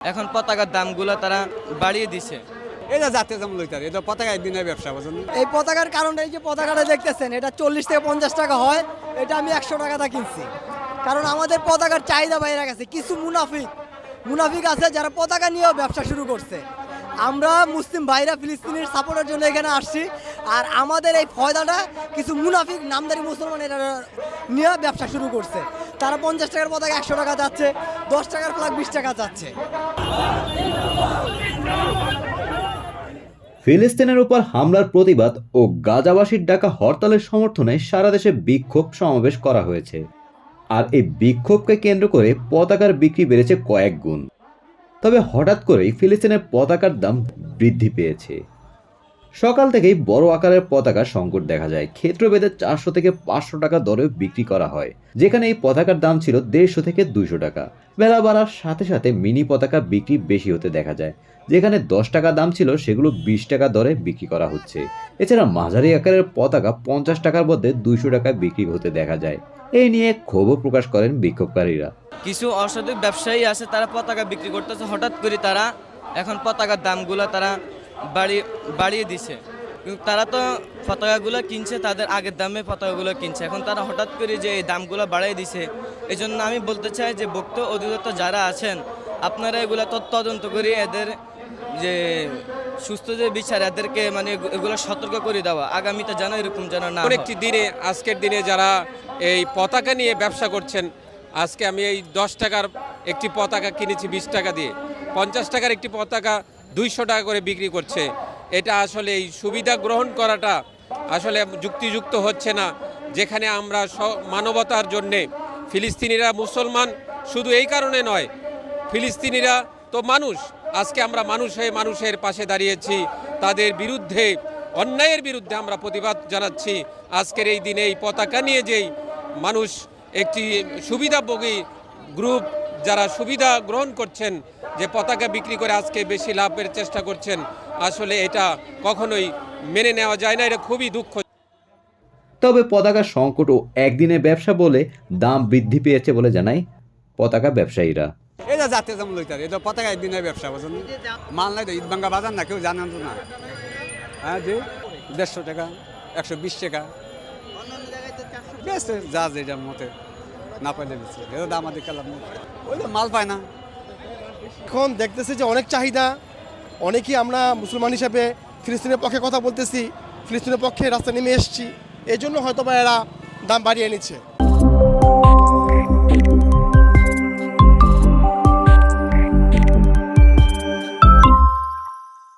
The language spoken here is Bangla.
এখন পতাকার দামগুলো তারা বাড়িয়ে দিছে। এটা জাতীয় যেমন লইতার এটা পতাকা একদিনের ব্যবসা বুঝুন এই পতাকার কারণে এই যে পতাকাটা দেখতেছেন এটা চল্লিশ থেকে পঞ্চাশ টাকা হয় এটা আমি একশো টাকাটা কিনছি। কারণ আমাদের পতাকার চাহিদা বাইরে গেছে কিছু মুনাফিক মুনাফিক আছে যারা পতাকা নিয়েও ব্যবসা শুরু করছে। আমরা মুসলিম ভাইরা ফিলিস্তিনের সাপোর্টের জন্য এখানে আসছি আর আমাদের এই ফয়দাটা কিছু মুনাফিক নামদারি মুসলমান এরা নিয়ে ব্যবসা শুরু করছে। তারা পঞ্চাশ টাকার পতাকা একশো টাকা যাচ্ছে, দশ টাকার ফ্লাগ বিশ টাকা যাচ্ছে। ফিলিস্তিনের উপর হামলার প্রতিবাদ ও গাজাবাসীর ডাকা হরতালের সমর্থনে সারা দেশে বিক্ষোভ সমাবেশ করা হয়েছে। আর এই বিক্ষোভকে কেন্দ্র করে পতাকার বিক্রি বেড়েছে কয়েক গুণ। তবে হঠাৎ করেই ফিলিস্তিনের পতাকার দাম বৃদ্ধি পেয়েছে। সকাল থেকেই বড় আকারের পতাকার সংকট দেখা যায়। ক্ষেত্রভেদে চারশো থেকে পাঁচশো টাকা দরে বিক্রি করা হয়। যেখানে এই পতাকার দাম ছিল দেড়শো থেকে দুইশো টাকা। বেলা বাড়ার সাথে সাথে মিনি পতাকা বিক্রি বেশি হতে দেখা যায়। যেখানে দশ টাকা দাম ছিল, সেগুলো বিশ টাকা দরে বিক্রি করা হচ্ছে। এছাড়া মাঝারি আকারের পতাকা পঞ্চাশ টাকার মধ্যে দুইশো টাকায় বিক্রি হতে দেখা যায়। এই নিয়ে ক্ষোভও প্রকাশ করেন বিক্ষোভকারীরা। কিছু অসাধু ব্যবসায়ী আছে, তারা পতাকা বিক্রি করতেছে। হঠাৎ করে তারা এখন পতাকার দামগুলো তারা বাড়িয়ে বাড়িয়ে দিছে। তারা তো পতাকাগুলো কিনছে, তাদের আগের দামে পতাকাগুলো কিনছে। এখন তারা হঠাৎ করে যে এই দামগুলো বাড়িয়ে দিছে এই জন্য আমি বলতে চাই যে ভক্ত অধিদপ্তর যারা আছেন, আপনারা এগুলো তদ- তদন্ত করে এদের যে সুস্থ যে বিচার, এদেরকে মানে এগুলো সতর্ক করে দেওয়া। আগামীতে যেন এরকম যেন না একটি দিনে, আজকের দিনে যারা এই পতাকা নিয়ে ব্যবসা করছেন, আজকে আমি এই দশ টাকার একটি পতাকা কিনেছি বিশ টাকা দিয়ে। পঞ্চাশ টাকার একটি পতাকা দুইশো টাকা করে বিক্রি করছে। এটা আসলে এই সুবিধা গ্রহণ করাটা আসলে যুক্তিযুক্ত হচ্ছে না। যেখানে আমরা মানবতার জন্যে ফিলিস্তিনিরা মুসলমান শুধু এই কারণে নয়, ফিলিস্তিনিরা তো মানুষ। আজকে আমরা মানুষ হয়ে মানুষের পাশে দাঁড়িয়েছি। তাদের বিরুদ্ধে, অন্যায়ের বিরুদ্ধে আমরা প্রতিবাদ জানাচ্ছি। আজকের এই দিনে এই পতাকা নিয়ে যেই মানুষ একটি সুবিধাভোগী গ্রুপ যারা সুবিধা গ্রহণ করছেন যে পতাকা বিক্রি করে আজকে বেশি লাভের চেষ্টা করছেন আসলে এটা কখনোই মেনে নেওয়া যায় না এটা খুবই দুঃখ তবে পতাকার সংকট ও একদিনের ব্যবসা বলে দাম বৃদ্ধি পেয়েছে বলে জানায় পতাকা ব্যবসায়ীরা। এটা জাতীয় যেমন লইতার এটা পতাকা একদিনের ব্যবসা বুঝুন মাল নাই তো ঈদ ভাঙ্গা বাজার না কেউ জানেন তো না। হ্যাঁ যে দেড়শো টাকা একশো বিশ টাকা। বেশ যা যেটার মতে না পাইলে বেশি এটা দাম আমাদের কালাম ওই তো মাল পায় না। এখন দেখতেছি যে অনেক চাহিদা, অনেকেই আমরা মুসলমান হিসেবে ফিলিস্তিনের পক্ষে কথা বলতেছি, ফিলিস্তিনের পক্ষে রাস্তা নেমে এসছি এই জন্য হয়তো বা এরা দাম বাড়িয়ে নিচ্ছে।